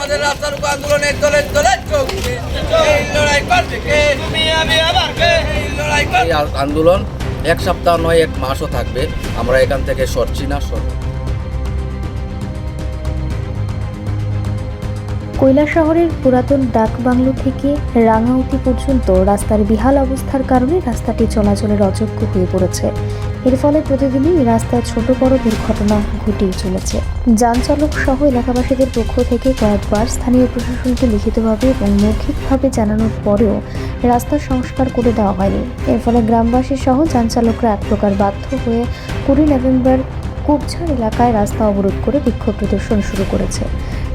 আমাদের রাস্তার উপর আন্দোলন এক দলের দলের চলছে এই লড়াই করবে কে? তুমি আমি আবার কে? এই লড়াই করবে এই আন্দোলন এক সপ্তাহ নয় এক মাসও থাকবে। আমরা এখান থেকে সরছি না সরব। না। শহরের পুরাতন ডাক বাংলো থেকে রাঙাউতি পর্যন্ত রাস্তার বিহাল অবস্থার কারণে রাস্তাটি চলাচলের অযোগ্য হয়ে পড়েছে। এর ফলে প্রতিদিনই রাস্তায় ছোট বড় দুর্ঘটনা ঘটেই চলেছে। যান চালক সহ এলাকাবাসীদের পক্ষ থেকে কয়েকবার স্থানীয় প্রশাসনকে লিখিতভাবে এবং মৌখিকভাবে জানানোর পরেও রাস্তা সংস্কার করে দেওয়া হয়নি। এর ফলে গ্রামবাসী সহ যান চালকরা এক প্রকার বাধ্য হয়ে কুড়ি নভেম্বর কুবঝাড় এলাকায় রাস্তা অবরোধ করে বিক্ষোভ প্রদর্শন শুরু করেছে।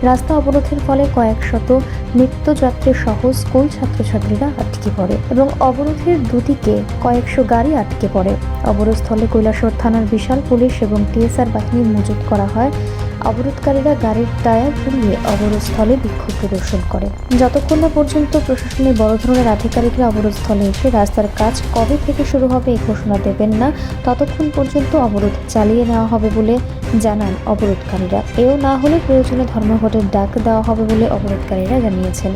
রাস্তা অবরোধের ফলে কয়েক শত নিত্যযাত্রী সহ স্কুল ছাত্রছাত্রীরা আটকে পড়ে এবং অবরোধের দুদিকে কয়েকশো গাড়ি আটকে পড়ে। অবরোধস্থলে কৈলাসর থানার বিশাল পুলিশ এবং টিএসআর বাহিনী মজুত করা হয়। অবরোধকারীরা গাড়ির টায়ার ঘুরিয়ে অবরোধস্থলে বিক্ষোভ প্রদর্শন করে। যতক্ষণ না পর্যন্ত প্রশাসনের বড় ধরনের আধিকারিকরা অবরোধস্থলে এসে রাস্তার কাজ কবে থেকে শুরু হবে এই ঘোষণা দেবেন না, ততক্ষণ পর্যন্ত অবরোধ চালিয়ে নেওয়া হবে বলে জানান অবরোধকারীরা। এও না হলে প্রয়োজনে ধর্মঘটের ডাক দেওয়া হবে বলে অবরোধকারীরা জানিয়েছেন।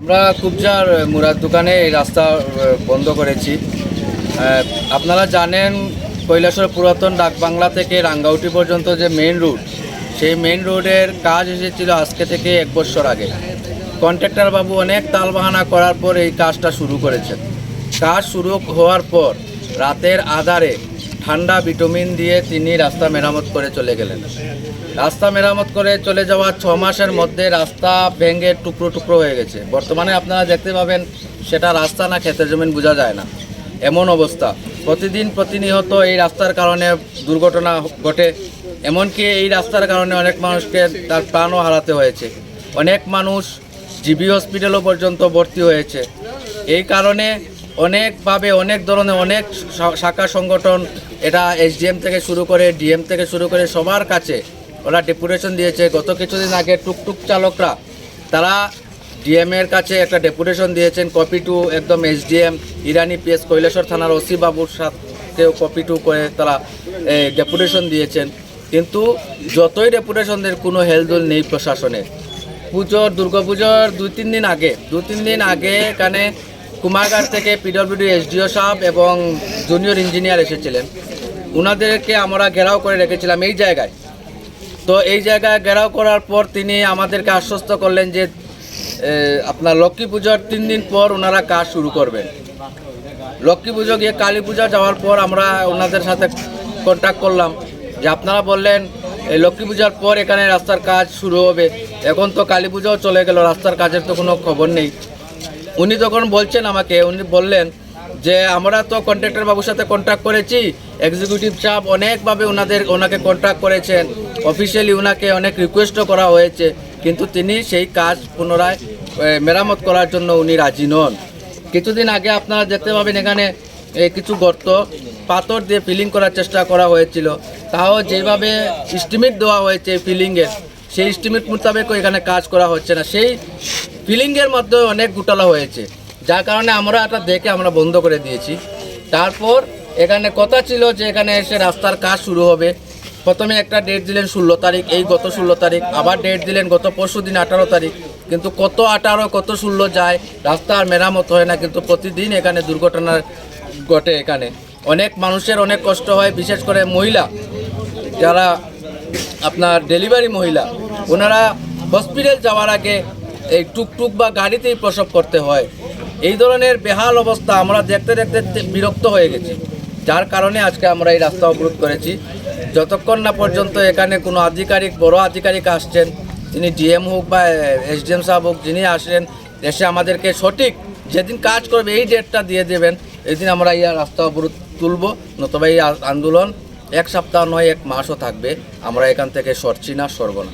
আমরা কুবজার মুরাদ দোকানে এই রাস্তা বন্ধ করেছি। আপনারা জানেন কৈলাসর পুরাতন ডাকবাংলা থেকে রাঙ্গাউটি পর্যন্ত যে মেইন রুট সেই মেন রোডের কাজ এসেছিল আজকে থেকে এক বছর আগে। কন্ট্রাক্টর বাবু অনেক তালবাহানা করার পর এই কাজটা শুরু করেছেন। কাজ শুরু হওয়ার পর রাতের আধারে ঠান্ডা ভিটামিন দিয়ে তিনি রাস্তা মেরামত করে চলে গেলেন। রাস্তা মেরামত করে চলে যাওয়ার ছ মাসের মধ্যে রাস্তা ভেঙে টুকরো টুকরো হয়ে গেছে। বর্তমানে আপনারা দেখতে পাবেন সেটা রাস্তা না ক্ষেতের জমিন বোঝা যায় না। এমন অবস্থা। প্রতিদিন প্রতিনিয়ত এই রাস্তার কারণে দুর্ঘটনা ঘটে। এমনকি এই রাস্তার কারণে অনেক মানুষকে তার প্রাণও হারাতে হয়েছে। অনেক মানুষ জিবি হসপিটালও পর্যন্ত ভর্তি হয়েছে। এই কারণে অনেকভাবে, অনেক ধরনের, অনেক শাখা সংগঠন এটা এসডিএম থেকে শুরু করে ডিএম থেকে শুরু করে সবার কাছে ওরা ডেপুটেশন দিয়েছে। গত কিছুদিন আগে টুকটুক চালকরা, তারা ডিএম এর কাছে একটা ডেপুটেশন দিয়েছেন কপি টু একদম এসডিএম, ইরানি পিএস কৈলেশ্বর থানার ওসি বাবুর সাথেও কপি টু করে তারা ডেপুটেশন দিয়েছেন। কিন্তু যতই ডেপুটেশন দেন, কোনো হেলদোল নেই প্রশাসনের। পুজোর, দুর্গাপুজোর দুই, তিন দিন আগে, দু, তিন দিন আগে এখানে কুমারঘাট থেকে পিডব্লিউডি এসডিও সাহেব এবং জুনিয়র ইঞ্জিনিয়ার এসেছিলেন। ওনাদেরকে আমরা ঘেরাও করে রেখেছিলাম এই জায়গায়। তো এই জায়গায় ঘেরাও করার পর তিনি আমাদেরকে আশ্বস্ত করলেন যে আপনার লক্ষ্মী পুজোর তিন দিন পর ওনারা কাজ শুরু করবেন। লক্ষ্মী পুজো গিয়ে কালী পূজা যাওয়ার পর আমরা ওনাদের সাথে কন্ট্যাক্ট করলাম যে আপনারা বললেন, এই লক্ষ্মী পূজার পর এখানে রাস্তার কাজ শুরু হবে। এখন তো কালী পুজোও চলে গেল, রাস্তার কাজের তো কোনো খবর নেই। উনি তখন বলছেন আমাকে, উনি বললেন যে, আমরা তো কন্ট্রাক্টর বাবুর সাথে কন্ট্যাক্ট করেছি। এক্সিকিউটিভ সাহেব অনেকভাবে ওনাদের ওনাকে কন্ট্যাক্ট করেছেন। অফিসিয়ালি ওনাকে অনেক রিকোয়েস্টও করা হয়েছে। কিন্তু তিনি সেই কাজ পুনরায় মেরামত করার জন্য উনি রাজি নন। কিছুদিন আগে আপনারা দেখতে পাবেন এখানে কিছু গর্ত, পাথর দিয়ে ফিলিং করার চেষ্টা করা হয়েছিল। তাও যেভাবে এস্টিমেট দেওয়া হয়েছে ফিলিংয়ের সেই এস্টিমেট মোতাবেকও এখানে কাজ করা হচ্ছে না। সেই ফিলিংয়ের মধ্যে অনেক ঘোটালা হয়েছে। যার কারণে আমরা এটা দেখে আমরা বন্ধ করে দিয়েছি। তারপর এখানে কথা ছিল যে এখানে এসে রাস্তার কাজ শুরু হবে। প্রথমে একটা ডেট দিলেন ষোলো তারিখ, এই গত ষোলো তারিখ, আবার ডেট দিলেন গত পরশু দিন আঠারো তারিখ। কিন্তু কত আঠারো, কত ষোলো যায়, রাস্তা আর মেরামত হয় না, কিন্তু প্রতিদিন এখানে দুর্ঘটনা ঘটে এখানে। অনেক মানুষের অনেক কষ্ট হয়, বিশেষ করে মহিলা। যারা আপনার ডেলিভারি মহিলা, ওনারা হসপিটাল যাওয়ার আগে এই টুকটুক বা গাড়িতেই প্রসব করতে হয়। এই ধরনের বেহাল অবস্থা আমরা দেখতে দেখতে বিরক্ত হয়ে গেছি। যার কারণে আজকে আমরা এই রাস্তা অবরোধ করেছি। যতক্ষণ না পর্যন্ত এখানে কোনো আধিকারিক, বড় আধিকারিক আসছেন, তিনি ডিএম হোক বা এসডিএম সাহেব হোক, যিনি আসেন এসে আমাদেরকে সঠিক যেদিন কাজ করবে, এই ডেটটা দিয়ে দেবেন এই দিন আমরা এই রাস্তা অবরোধ তুলব। নতুবা এই আন্দোলন এক সপ্তাহ নয়, এক মাসও থাকবে। আমরা এখান থেকে সরছি না, সরব না।